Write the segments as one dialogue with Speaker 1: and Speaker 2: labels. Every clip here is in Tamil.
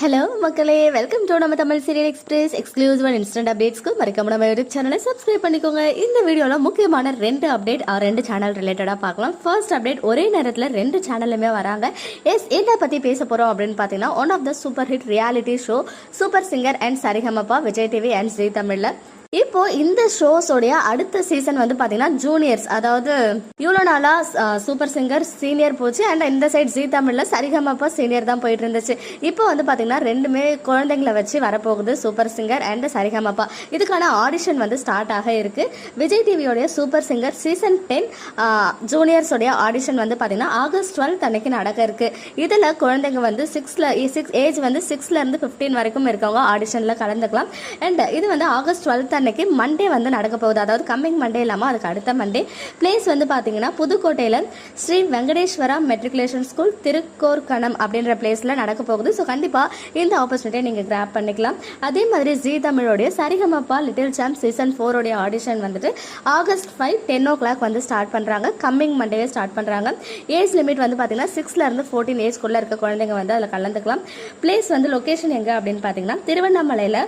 Speaker 1: ஹலோ மக்களே. வெல்கம் டு நம்ம Tamil serial express exclusive and instant அப்டேட்ஸ்க்கு மறக்காம நம்ம யூடியூப் சேனலை சப்ஸ்கிரைப் பண்ணிக்கோங்க. இந்த வீடியோவில் முக்கியமான ரெண்டு அப்டேட் ரெண்டு சேனல் ரிலேட்டடாக பார்க்கலாம். ஃபர்ஸ்ட் அப்டேட் ஒரே நேரத்தில் ரெண்டு சேனலுமே வராங்க. எஸ் என்ன பற்றி பேச போகிறோம் அப்படின்னு பார்த்தீங்கன்னா one of the super hit reality show Super Singer and Saregamapa Vijay TV and Zee தமிழில் இப்போ இந்த ஷோஸோடைய அடுத்த சீசன் வந்து பாத்தீங்கன்னா ஜூனியர்ஸ் அதாவது இவ்வளோ நாளா சூப்பர் சிங்கர் சீனியர் போச்சு. அண்ட் இந்த சைட் ஜி தமிழ்ல சரிகமப்பா சீனியர் தான் போயிட்டு இருந்துச்சு. இப்போ வந்து பாத்தீங்கன்னா ரெண்டுமே குழந்தைங்களை வச்சு வரப்போகுது சூப்பர் சிங்கர் அண்ட் சரிகமப்பா இதுக்கான ஆடிஷன் வந்து ஸ்டார்ட் ஆக இருக்கு. விஜய் டிவியோடைய சூப்பர் சிங்கர் சீசன் டென் ஜூனியர்ஸோடைய ஆடிஷன் வந்து பாத்தீங்கன்னா ஆகஸ்ட் டுவெல்த் அன்னைக்கு நடக்க இருக்கு. இதுல குழந்தைங்க வந்து சிக்ஸ்ல சிக்ஸ் ஏஜ் வந்து சிக்ஸ்ல இருந்து பிப்டீன் வரைக்கும் இருக்கவங்க ஆடிஷன்ல கலந்துக்கலாம். அண்ட் இது வந்து ஆகஸ்ட் டுவெல்த் அன்னைக்கு மண்டே வந்து நடக்க போகுது. அதாவது கம்மிங் மண்டே இல்லாமல் அதுக்கு அடுத்த மண்டே பிளேஸ் வந்து பார்த்தீங்கன்னா புதுக்கோட்டையில் ஸ்ரீ வெங்கடேஸ்வரா மெட்ரிகுலேஷன் ஸ்கூல் திருக்கோர்கணம் அப்படின்ற பிளேஸில் நடக்க போகுது. ஸோ கண்டிப்பாக இந்த ஆப்பர்ச்சுனிட்டியை நீங்கள் கிராப் பண்ணிக்கலாம். அதே மாதிரி ஜி தமிழோடைய சரிகமப்பா லிட்டில் சாம்ப் சீசன் ஃபோரோடைய ஆடிஷன் வந்துட்டு August five ten o'clock வந்து ஸ்டார்ட் பண்ணுறாங்க கம்மிங் மண்டே ஸ்டார்ட் பண்ணுறாங்க ஏஜ் லிமிட் வந்து பார்த்தீங்கன்னா சிக்ஸ்லேருந்து ஃபோர்டீன் ஏஜ்குள்ளே இருக்க குழந்தைங்க வந்து அதில் கலந்துக்கலாம். பிளேஸ் வந்து லொக்கேஷன் எங்கே அப்படின்னு பார்த்தீங்கன்னா திருவண்ணாமலையில்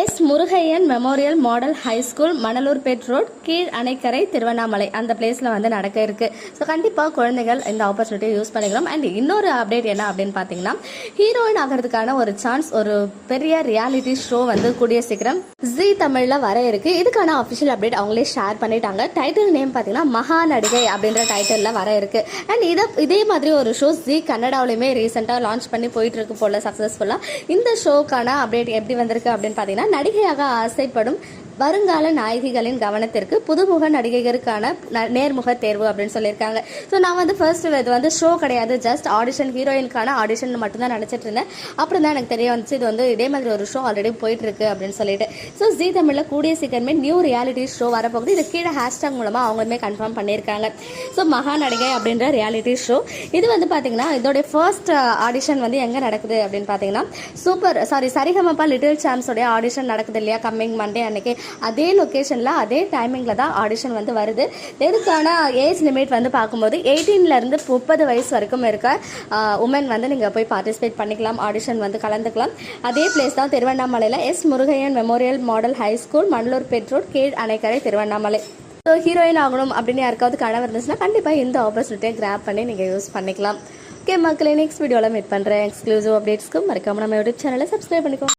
Speaker 1: S Murugaiyan memorial model high school Manalurpet road கீழ் அணைக்கரை திருவண்ணாமலை. அந்த பிளேஸில் வந்து நடக்க இருக்கு. ஸோ கண்டிப்பாக குழந்தைகள் இந்த ஆப்பர்ச்சுனிட்டியை யூஸ் பண்ணிக்கலாம். அண்ட் இன்னொரு அப்டேட் என்ன அப்படின்னு பார்த்தீங்கன்னா ஹீரோயின் ஆகிறதுக்கான ஒரு சான்ஸ் ஒரு பெரிய ரியாலிட்டி ஷோ வந்து கூடிய சீக்கிரம் ஜி தமிழில் வர இருக்கு. இதுக்கான அஃபிஷியல் அப்டேட் அவங்களே ஷேர் பண்ணிட்டாங்க. டைட்டில் நேம் பார்த்தீங்கன்னா மகா நடிகை அப்படின்ற டைட்டிலில் வர இருக்கு. அண்ட் இதை இதே மாதிரி ஒரு ஷோ ஜி கன்னடாவிலையுமே ரீசெண்டாக லான்ச் பண்ணி போயிட்டு இருக்கு போல சக்ஸஸ்ஃபுல்லாக இந்த ஷோக்கான அப்டேட் எப்படி வந்திருக்கு அப்படின்னு பார்த்தீங்கன்னா நடிகையாக ஆசைப்படும் வருங்கால நாயகிகளின் கவனத்திற்கு புதுமுக நடிகைகளுக்கான ந- நேர்முக தேர்வு அப்படின்னு சொல்லியிருக்காங்க. ஸோ நான் வந்து ஃபர்ஸ்ட் இது வந்து ஷோ கிடையாது ஜஸ்ட் ஆடிஷன் ஹீரோயினுக்கான ஆடிஷன் மட்டும்தான் நினச்சிட்டு இருந்தேன். அப்புறம் தான் எனக்கு தெரிய வந்துச்சு இது வந்து இதே மாதிரி ஒரு ஷோ ஆல்ரெடி போயிட்டு இருக்கு அப்படின்னு சொல்லிட்டு. ஸோ ஜி தமிழில் கூடிய சீக்கிரமே நியூ ரியாலிட்டி ஷோ வரப்போகுது. இது கீழே ஹேஷ்டாக் மூலமாக அவங்களுமே கன்ஃபார்ம் பண்ணியிருக்காங்க. ஸோ மகா நடிகை அப்படின்ற ரியாலிட்டி ஷோ இது வந்து பார்த்தீங்கன்னா இதோடைய ஃபர்ஸ்ட் ஆடிஷன் uh, வந்து எங்கே நடக்குது அப்படின்னு பார்த்தீங்கன்னா சூப்பர் சாரி சரிகமப்பா லிட்டில் சாம்ஸோடைய ஆடிஷன் நடக்குது இல்லையா? கம்மிங் மண்டே அன்னைக்கு. அதே லொக்கேஷனில் அதே டைமிங்கில் தான் ஆடிஷன் வந்து வருது. இதுக்கான ஏஜ் லிமிட் வந்து பார்க்கும்போது 18 ல இருந்து முப்பது வயசு வரைக்கும் இருக்க உமன் வந்து நீங்கள் போய் பார்ட்டிசிபேட் பண்ணிக்கலாம் ஆடிஷன் வந்து கலந்துக்கலாம். அதே பிளேஸ் தான் திருவண்ணாமலையில் S Murugaiyan memorial model high school Mandalur பெட்ரோட் கீழ் அணைக்கரை திருவண்ணாமலை. ஸோ ஹீரோயின் ஆகணும் அப்படின்னு யாருக்காவது கனவு இருந்துச்சுன்னா கண்டிப்பாக இந்த ஆப்பர்ச்சுனிட்டியை கிராப் பண்ணி நீங்கள் யூஸ் பண்ணிக்கலாம். ஓகே மக்களே நெக்ஸ்ட் வீடியோவில் மீட் பண்ணுறேன் எக்ஸ்க்ளூசிவ் அப்டேட்ஸ்க்கு மறக்காமல் நம்ம யூடியூப் சேனலை சப்ஸ்கிரைப் பண்ணிக்கோ